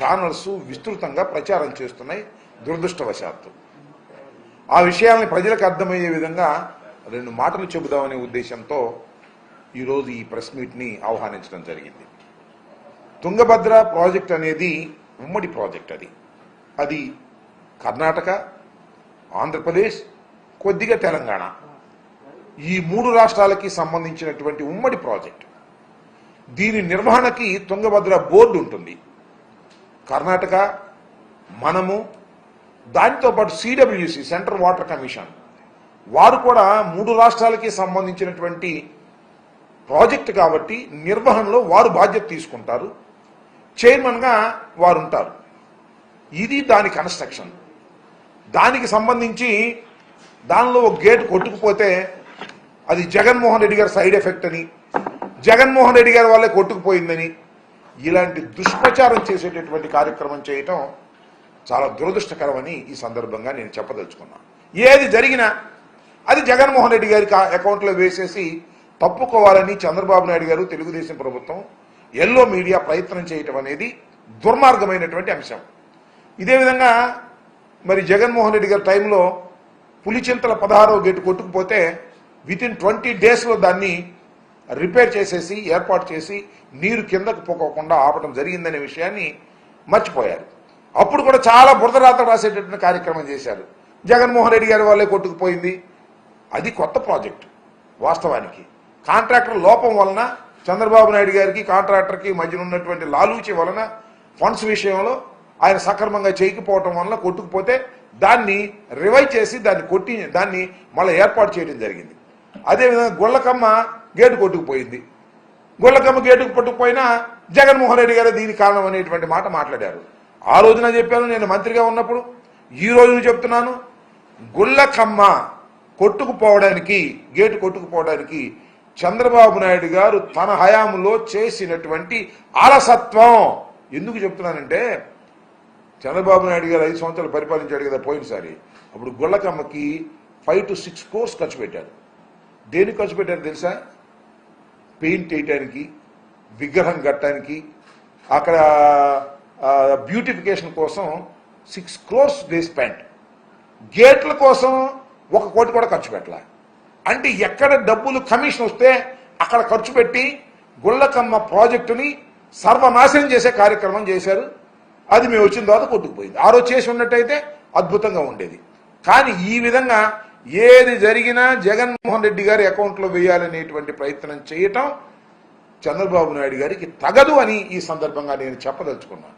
Channels విస్తృతంగా ప్రచారం చేస్తున్నాయి దురదృష్టవశాత్తు. ఆ విషయాల్ని ప్రజలకు అర్థమయ్యే విధంగా రెండు మాటలు చెబుదామనే ఉద్దేశంతో ఈరోజు ఈ ప్రెస్ మీట్ని ఆహ్వానించడం జరిగింది. తుంగభద్ర ప్రాజెక్ట్ అనేది ఉమ్మడి ప్రాజెక్ట్ అది. అది కర్ణాటక ఆంధ్రప్రదేశ్ కొద్దిగా తెలంగాణ. ఈ మూడు రాష్ట్రాలకి సంబంధించినటువంటి ఉమ్మడి ప్రాజెక్ట్. దీని నిర్వహణకి తుంగభద్ర బోర్డు ఉంటుంది. కర్ణాటక మనము దానితో పాటు సిడబ్ల్యూసి సెంట్రల్ వాటర్ కమిషన్ వారు కూడా మూడు రాష్ట్రాలకి సంబంధించినటువంటి ప్రాజెక్ట్ కాబట్టి నిర్వహణలో వారు బాధ్యత తీసుకుంటారు. చైర్మన్గా వారు ఉంటారు ఇది దాని కన్స్ట్రక్షన్. దానికి సంబంధించి దానిలో ఒక గేట్ కొట్టుకుపోతే అది జగన్మోహన్ రెడ్డి గారి సైడ్ ఎఫెక్ట్ అని జగన్మోహన్ రెడ్డి గారి వల్లే కొట్టుకుపోయిందని ఇలాంటి దుష్ప్రచారం చేసేటటువంటి కార్యక్రమం చేయటం చాలా దురదృష్టకరమని ఈ సందర్భంగా నేను చెప్పదలుచుకున్నాను ఏది జరిగినా అది జగన్మోహన్ రెడ్డి గారి అకౌంట్లో వేసేసి తప్పుకోవాలని చంద్రబాబు నాయుడు గారు తెలుగుదేశం ప్రభుత్వం ఎల్లో మీడియా ప్రయత్నం చేయటం అనేది దుర్మార్గమైనటువంటి అంశం. ఇదే విధంగా మరి జగన్మోహన్ రెడ్డి గారి టైంలో పులిచింతల పదహారవ గేటు కొట్టుకుపోతే విత్ ఇన్ ట్వంటీ డేస్లో దాన్ని రిపేర్ చేసేసి ఏర్పాటు చేసి నీరు కిందకు పోకోకుండా ఆపడం జరిగిందనే విషయాన్ని మర్చిపోయారు. అప్పుడు కూడా చాలా బురదరాత రాసేటటువంటి కార్యక్రమం చేశారు. జగన్మోహన్ రెడ్డి గారి వాళ్ళే కొట్టుకుపోయింది అది కొత్త ప్రాజెక్ట్ వాస్తవానికి. కాంట్రాక్టర్ లోపం వలన చంద్రబాబు నాయుడు గారికి కాంట్రాక్టర్కి మధ్యన ఉన్నటువంటి లాలూచి వలన ఫండ్స్ విషయంలో ఆయన సక్రమంగా చేయకపోవటం వలన కొట్టుకుపోతే దాన్ని రివైవ్ చేసి దాన్ని కొట్టి దాన్ని మళ్ళీ ఏర్పాటు చేయడం జరిగింది. అదేవిధంగా గుళ్ళకమ్మ గేటు కొట్టుకుపోయింది. గుళ్ళకమ్మ గేటుకు పట్టుకుపోయినా జగన్మోహన్ రెడ్డి గారు దీనికి కారణం అనేటువంటి మాట మాట్లాడారు. ఆ రోజున చెప్పాను నేను మంత్రిగా ఉన్నప్పుడు ఈ రోజున చెప్తున్నాను గుళ్ళకమ్మ కొట్టుకుపోవడానికి గేటు కొట్టుకుపోవడానికి చంద్రబాబు నాయుడు గారు తన హయాంలో చేసినటువంటి అలసత్వం. ఎందుకు చెప్తున్నానంటే చంద్రబాబు నాయుడు గారు ఐదు సంవత్సరాలు పరిపాలించాడు కదా పోయినసారి. అప్పుడు గుళ్ళకమ్మకి ఫైవ్ టు సిక్స్ కోర్స్ ఖర్చు పెట్టారు. దేనికి ఖర్చు పెట్టారు తెలుసా? పెయింట్ వేయటానికి విగ్రహం కట్టడానికి అక్కడ బ్యూటిఫికేషన్ కోసం సిక్స్ క్రోర్స్ దే స్పెండ్ గేట్ల కోసం ఒక కోటి కూడా ఖర్చు పెట్టాల. అంటే ఎక్కడ డబ్బులు కమిషన్ వస్తే అక్కడ ఖర్చు పెట్టి గుళ్ళకమ్మ ప్రాజెక్టుని సర్వనాశనం చేసే కార్యక్రమం చేశారు. అది మేము వచ్చిన తర్వాత కొట్టుకుపోయింది. ఆ రోజు చేసి ఉన్నట్టయితే అద్భుతంగా ఉండేది. కానీ ఈ విధంగా ఏది జరిగినా జగన్మోహన్ రెడ్డి గారి అకౌంట్లో వేయాలనేటువంటి ప్రయత్నం చేయటం చంద్రబాబు నాయుడు గారికి తగదు అని ఈ సందర్భంగా నేను చెప్పదలుచుకున్నాను.